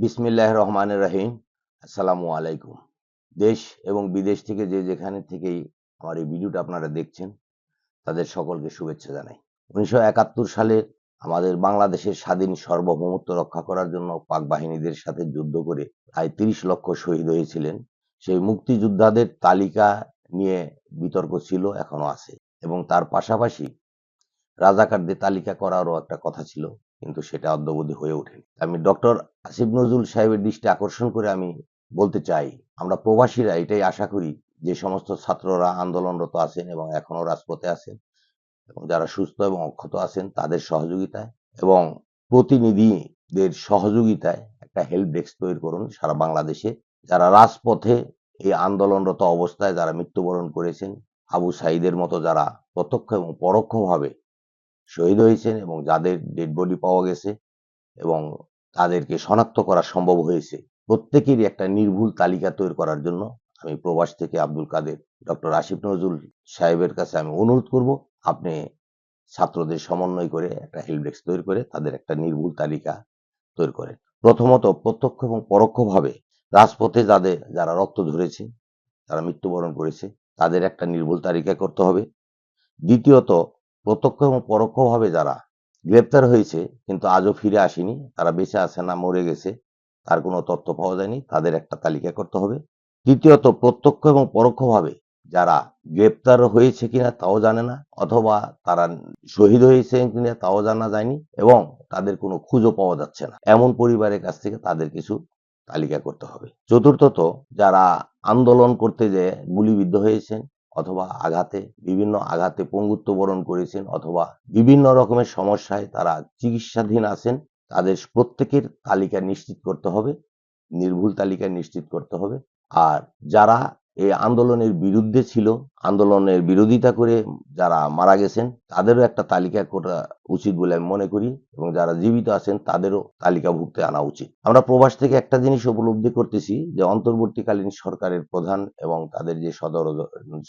বিসমিল্লাহ রহমানের রাহিম। আসসালামু আলাইকুম। দেশ এবং বিদেশ থেকে যে যেখানে থেকেই আমার এই ভিডিওটা আপনারা দেখছেন, তাদের সকলকে শুভেচ্ছা জানাই। উনিশশো সালের আমাদের বাংলাদেশের স্বাধীন সার্বভৌমত্ব রক্ষা করার জন্য পাক বাহিনীদের সাথে যুদ্ধ করে প্রায় তিরিশ লক্ষ শহীদ হয়েছিলেন। সেই মুক্তিযোদ্ধাদের তালিকা নিয়ে বিতর্ক ছিল, এখনও আছে। এবং তার পাশাপাশি রাজাকারদের তালিকা করারও একটা কথা ছিল। কিন্তু সেটা অদ্যবধি হয়ে ওঠেনি। আমি ডক্টর আসিফ নজরুল সাহেবের দৃষ্টি আকর্ষণ করে আমি বলতে চাই, আমরা প্রবাসীরা এটাই আশা করি যে সমস্ত ছাত্ররা আন্দোলনরত আছেন এবং এখনও রাজপথে আছেন এবং যারা সুস্থ এবং অক্ষত আছেন তাদের সহযোগিতায় এবং প্রতিনিধিদের সহযোগিতায় একটা হেল্প ডেস্ক তৈরি করুন সারা বাংলাদেশে। যারা রাজপথে এই আন্দোলনরত অবস্থায় যারা মৃত্যুবরণ করেছেন, আবু সাইদের মতো যারা প্রত্যক্ষ এবং পরোক্ষভাবে শহীদ হয়েছেন এবং যাদের ডেড বডি পাওয়া গেছে এবং তাদেরকে শনাক্ত করা সম্ভব হয়েছে। প্রত্যেকেরই একটা নির্ভুল তালিকা তৈরি করার জন্য আমি প্রবাস থেকে আব্দুল কাদের, ডক্টর আসিফ নজরুল সাহেবের কাছে আমি অনুরোধ করব, আপনি ছাত্রদের সমন্বয় করে একটা হেল্প ডেস্ক তৈরি করে তাদের একটা নির্ভুল তালিকা তৈরি করেন। প্রথমত প্রত্যক্ষ এবং পরোক্ষভাবে রাজপথে যাদের, যারা রক্ত ঝরেছে যারা মৃত্যুবরণ করেছে, তাদের একটা নির্ভুল তালিকা করতে হবে। দ্বিতীয়ত প্রত্যক্ষ এবং পরোক্ষভাবে যারা গ্রেপ্তার হয়েছে, কিন্তু আজও ফিরে আসেনি, তারা বেঁচে আছে না মরে গেছে, তার কোনো তথ্য পাওয়া যায়নি, তাদের একটা তালিকা করতে হবে। তৃতীয়ত প্রত্যক্ষ এবং পরোক্ষভাবে যারা গ্রেপ্তার হয়েছে কিনা তাও জানে না, অথবা তারা শহীদ হয়েছে কিনা তাও জানা যায়নি, এবং তাদের কোনো খুঁজো পাওয়া যাচ্ছে না। এমন পরিবারের কাছ থেকে তাদের কিছু তালিকা করতে হবে। চতুর্থত, যারা আন্দোলন করতে যে গুলিবিদ্ধ হয়েছেন অথবা আঘাতে, বিভিন্ন আঘাতে পঙ্গুত্ব বরণ করেছেন অথবা বিভিন্ন রকমের সমস্যায় তারা চিকিৎসাধীন আছেন, তাদের প্রত্যেকের তালিকা নিশ্চিত করতে হবে, নির্ভুল তালিকা নিশ্চিত করতে হবে। আর যারা এই আন্দোলনের বিরুদ্ধে ছিল। আন্দোলনের বিরোধিতা করে যারা মারা গেছেন, তাদেরও একটা তালিকা করা উচিত বলে আমি মনে করি এবং যারা জীবিত আছেন, তাদেরও তালিকাভুক্তে আনা উচিত। আমরা প্রবাস থেকে একটা জিনিস উপলব্ধি করতেছি যে, অন্তর্বর্তীকালীন সরকারের প্রধান এবং তাদের যে সদর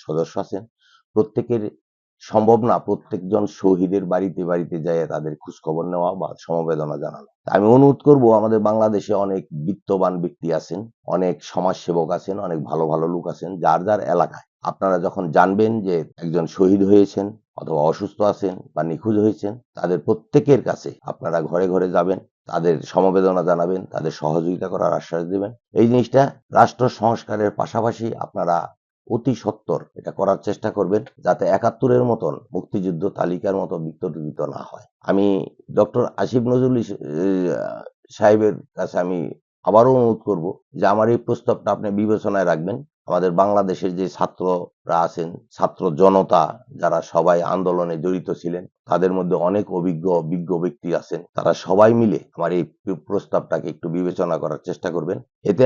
সদস্য আছেন, প্রত্যেকের সম্ভব না প্রত্যেকজন শহীদের বাড়িতে বাড়িতে যায় তাদের খোঁজ খবর নেওয়া বা সমবেদনা জানানো। আমি অনুরোধ করব, আমাদের বাংলাদেশে অনেক বিত্তবান ব্যক্তি আছেন, অনেক সমাজসেবক আছেন, অনেক ভালো ভালো লোক আছেন, যার যার এলাকায়। আপনারা যখন জানবেন যে একজন শহীদ হয়েছেন অথবা অসুস্থ আছেন বা নিখোঁজ হয়েছেন, তাদের প্রত্যেকের কাছে আপনারা ঘরে ঘরে যাবেন, তাদের সমবেদনা জানাবেন, তাদের সহযোগিতা করার আশ্বাস দেবেন। এই জিনিসটা রাষ্ট্র সংস্কারের পাশাপাশি আপনারা অতি সত্তর। এটা করার চেষ্টা করবেন যাতে একাত্তরের মতন মুক্তিযুদ্ধ তালিকার মতো বিতর্কিত না হয়। আমি ডক্টর আসিফ নজরুল সাহেবের কাছে আমি আবারও অনুরোধ করব যে আমার এই প্রস্তাবটা আপনি বিবেচনায় রাখবেন। আমাদের বাংলাদেশের যে ছাত্ররা আছেন, ছাত্র জনতা যারা সবাই আন্দোলনে জড়িত ছিলেন, তাদের মধ্যে অনেক অভিজ্ঞ বিজ্ঞ ব্যক্তি আছেন। তারা সবাই মিলে আমার এই প্রস্তাবটাকে একটু বিবেচনা করার চেষ্টা করবেন। এতে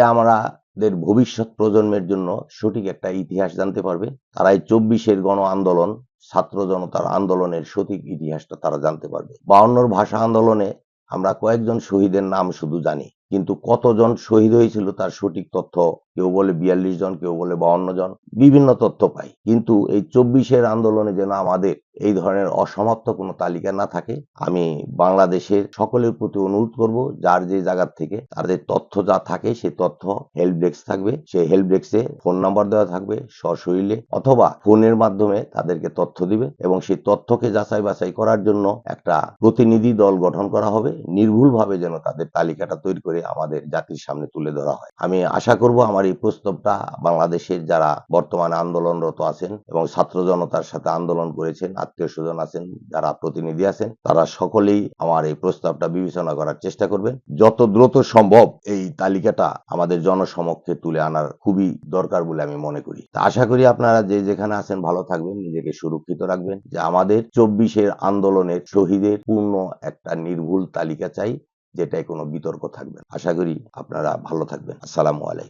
আমাদের ভবিষ্যৎ প্রজন্মের জন্য সঠিক একটা ইতিহাস জানতে পারবে। তারাই চব্বিশের গণ আন্দোলন, ছাত্র জনতার আন্দোলনের সঠিক ইতিহাসটা তারা জানতে পারবে। বাউন্নর ভাষা আন্দোলনে আমরা কয়েকজন শহীদের নাম শুধু জানি, কিন্তু কতজন শহীদ হয়েছিল তার সঠিক তথ্য কেউ বলে বিয়াল্লিশ জন, কেউ বলে বাউন্ন জন, বিভিন্ন তথ্য পাই। কিন্তু এই চব্বিশের আন্দোলনে যেন আমাদের এই ধরনের অসমাপ্ত কোনো তালিকা না থাকে, আমি বাংলাদেশের সকলের প্রতি অনুরোধ করব, যার যে জায়গার থেকে তাদের তথ্য যা থাকে সেই তথ্য হেল্প ডেস্ক থাকবে সেই হেল্প ডেস্কে ফোন নাম্বার দেওয়া থাকবে, সশরীরে অথবা ফোনের মাধ্যমে তাদেরকে তথ্য দিবে এবং সেই তথ্যকে যাচাই বাছাই করার জন্য একটা প্রতিনিধি দল গঠন করা হবে, নির্ভুলভাবে যেন তাদের তালিকাটা তৈরি করে আমাদের জাতির সামনে তুলে ধরা হয়। আমি আশা করব আমার এই প্রস্তাবটা বাংলাদেশের যারা বর্তমানে আন্দোলনরত আছেন এবং ছাত্র জনতার সাথে আন্দোলন করেছেন, আত্মীয় স্বজন আছেন, যারা প্রতিনিধি আছেন, তারা সকলেই আমার এই প্রস্তাবটা বিবেচনা করার চেষ্টা করবেন। যত দ্রুত সম্ভব এই তালিকাটা আমাদের জনসমক্ষে তুলে আনার খুবই দরকার বলে আমি মনে করি। তা আশা করি আপনারা যে যেখানে আছেন ভালো থাকবেন, নিজেকে সুরক্ষিত রাখবেন যে আমাদের চব্বিশের আন্দোলনের শহীদের পূর্ণ একটা নির্ভুল তালিকা চাই, যেটায় কোনো বিতর্ক থাকবে আশা করি আপনারা ভালো থাকবেন। আসসালামু আলাইকুম।